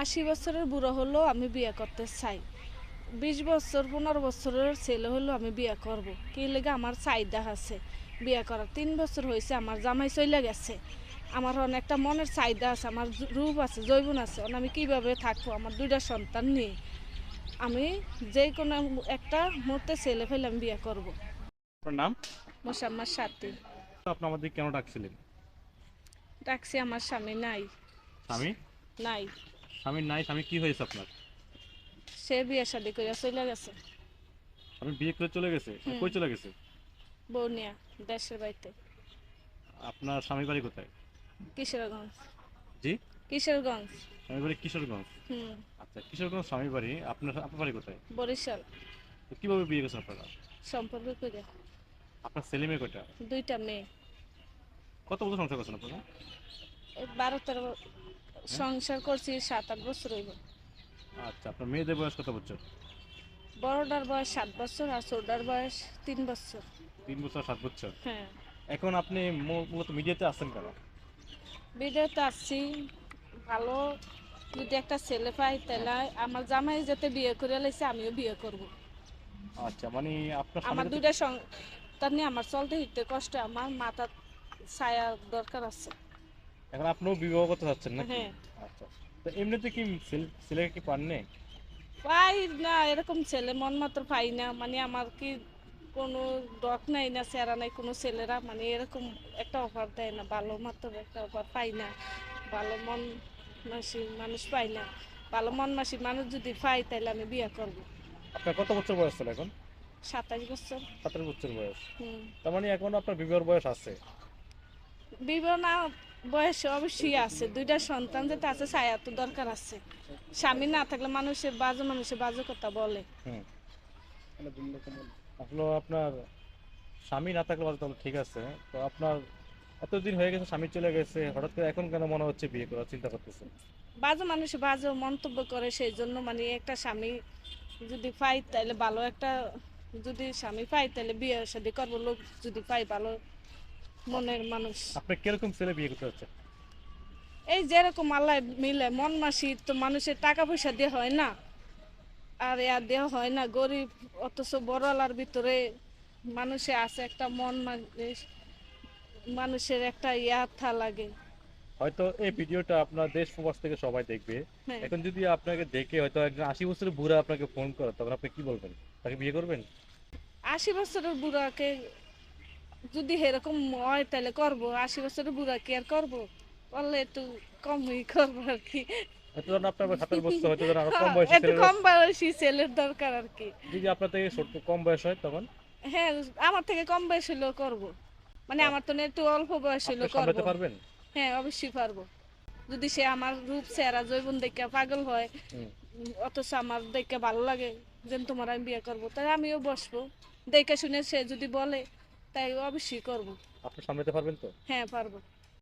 আশি বছরের বুড়ো হলেও আমি বিয়ে করতে চাই। বিশ বছর পনেরো বছরের ছেলে হলেও আমি বিয়ে করব। কি লেগে আমার চাহিদা আছে বিয়ে করার? তিন বছর হয়েছে আমার জামাই চলে গেছে। আমার অনেকটা মনের চাহিদা আছে আমার রূপ আছে জৈবন আছে। আমি কীভাবে থাকব? আমার দুইটা সন্তান নিয়ে আমি যে কোনো একটা মুহূর্তে ছেলে ফেলে আমি বিয়ে করব। আপনার নাম? মোসাম্মার সাথে। আপনি আমাদের কেন ডাকছিলেন? ডাকছি আমার স্বামী নাই। স্বামী? নাই। স্বামীর নাই স্বামী কি হয়েছে আপনার? সে বিয়ে শাদি করে চলে গেছে। আপনি বিয়ে করে চলে গেছে? হুম। কই চলে গেছে? বৌনিয়া দেশের বাড়িতে। আপনার স্বামী বাড়ি কোথায়? কিশোরগঞ্জ। জি? কিশোরগঞ্জ। স্বামী বাড়ি কিশোরগঞ্জ? হুম। আচ্ছা কিশোরগঞ্জ স্বামী বাড়ি আপনার আপনার বাড়ি কোথায়? বরিশাল। তো কীভাবে বিয়ে করেছেন আপনারা? সম্পর্ক করে আপনার ছেলে মেয়ে কয়টা? দুইটা মেয়ে। কত বছর সংসার করছেন আপনারা? বারো তেরো সংসার করছি সাত আট বছর হইব। আচ্ছা আপনার মেয়েদের বয়স কত বছর? বড়টার বয়স সাত বছর আর ছোটটার বয়স তিন বছর। তিন বছর সাত বছর? হ্যাঁ। এখন আপনি মূলত মিডিয়াতে আসছেন কেন? বিদেতে আসছি ভালো। যদি একটা ছেলে পাই তাহলে আমার জামাই যাতে বিয়ে করে লাইছে আমিও বিয়ে করব। আচ্ছা মানে আপনার আমার দুইটা সন্তান নিয়ে আমার চলতে হিতে কষ্ট আমার মাথা ছায়া দরকার আছে। এখন আপনিও বিবাহ করতে চাচ্ছেন নাকি? হ্যাঁ। আচ্ছা তো এমনিতে কি ছেলে- কি পাননি পাই না এরকম ছেলে মন মাত্র পাই না। মানে আমার কি কোনো ডক নাই না সেরা নাই কোনো ছেলেরা। মানে এরকম একটা অফার দেয় না ভালো মাত্র একটা অফার পাই না। ভালো মন মাসি মানুষ পাই না। ভালো মন মাসি মানুষ যদি পাই তাহলে আমি বিয়ে করব। আপনার কত বছর বয়স ছিল এখন? সাতাশ বছর। সতেরো বছর বয়স। তার মানে এখন আপনার বিবাহের বয়স আছে? বিবাহ না বয়স অবশ্যই আছে। দুইটা সন্তান যেটা আছে ছায়া তো দরকার আছে। স্বামী না থাকলে মানুষের বাজে মানুষের বাজে কথা বলে। আসলে আপনার স্বামী না থাকলে তাহলে ঠিক আছে তো আপনার এতদিন হয়ে গেছে স্বামী চলে গেছে হঠাৎ করে এখন কেন মনে হচ্ছে বিয়ে করার চিন্তা করতেছেন বাজে মানুষ বাজে মন্তব্য করে সেই জন্য মানে একটা স্বামী যদি পাই তাহলে ভালো একটা যদি স্বামী পাই তাহলে বিয়ে শাদি করব লোক যদি পাই ভালো। মনের মানুষ। আপনি কীরকম ছেলে বিয়ে করতে হচ্ছে এই যেরকম আল্লাহ মিলে মন মাসি তো মানুষের টাকা পয়সা দিয়ে হয় না। আর ইয়া দেওয়া হয় না গরিব অথচ বড়লার ভিতরে মানুষে আছে একটা মন মানুষ মানুষের একটা ইয়া থা লাগে। হয়তো এই ভিডিওটা আপনার দেশ প্রবাস থেকে সবাই দেখবে। হ্যাঁ। এখন যদি আপনাকে দেখে হয়তো একজন আশি বছরের বুড়া আপনাকে ফোন করে তখন আপনি কি বলবেন? তাকে বিয়ে করবেন? আশি বছরের বুড়াকে যদি এরকম হয় তাহলে করব। আশি বছরের বুড়াকে আর করব? করলে একটু কমই করব আর কি। আরও কম বয়সী একটু ছেলেরা দরকার আর কি। যদি আপনার থেকে কম বয়স হয় তখন? হ্যাঁ আমার থেকে কম বয়স হলেও করব। মানে আমার তো একটু অল্প বয়স হলেও করব। পারবেন? হ্যাঁ অবশ্যই পারব। যদি সে আমার রূপ চেহারা জৈবন দেখে পাগল হয় অথচ আমার দেখে ভালো লাগে যেন তোমার আমি বিয়ে করব তাই আমিও বসবো। দেখে শুনে সে যদি বলে তাই অবশ্যই করব। আপনি সামলাতে পারবেন তো? হ্যাঁ পারব।